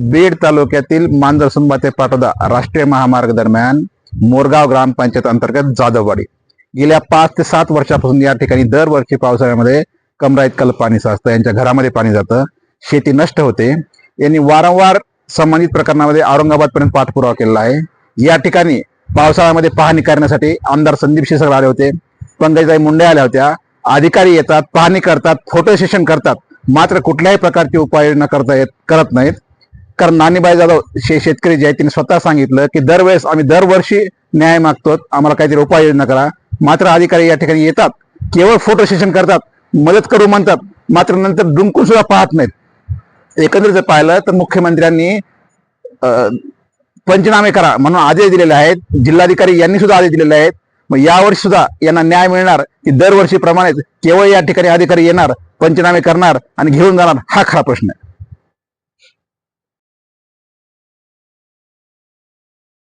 बीड तालुक्यातील मांजरसुंबा ते पाटोदा राष्ट्रीय महामार्ग दरम्यान मोरगाव ग्रामपंचायत अंतर्गत जाधववाडी. गेल्या पाच ते सात वर्षापासून या ठिकाणी दरवर्षी पावसाळ्यामध्ये कमरा इतकाल पाणी साचतं यांच्या घरामध्ये पाणी जातं. शेती नष्ट होते. यांनी वारंवार संबंधित प्रकरणामध्ये औरंगाबादपर्यंत पाठपुरावा केलेला आहे. या ठिकाणी पावसाळ्यामध्ये पाहणी करण्यासाठी आमदार संदीप शिरसाट आले होते. पंकजाई मुंडे आल्या होत्या. अधिकारी येतात पाहणी करतात फोटो सेशन करतात. मात्र कुठल्याही प्रकारची उपाययोजना करता येत करत नाहीत. कारण नानीबाई जाधव शे शेतकरी जे आहेत त्यांनी स्वतः सांगितलं की दरवेळेस आम्ही दरवर्षी न्याय मागतो आम्हाला काहीतरी उपाययोजना करा. मात्र अधिकारी या ठिकाणी येतात केवळ फोटो सेशन करतात मदत करू म्हणतात मात्र नंतर डुंकून सुद्धा पाहत नाहीत. एकंदरीत जर पाहिलं तर मुख्यमंत्र्यांनी अं, पंचनामे करा म्हणून आदेश दिलेले आहेत. जिल्हाधिकारी यांनी सुद्धा आदेश दिलेले आहेत. मग यावर्षी सुद्धा यांना न्याय मिळणार की दरवर्षीप्रमाणेच केवळ या ठिकाणी अधिकारी येणार पंचनामे करणार आणि घेऊन जाणार हा खरा प्रश्न आहे.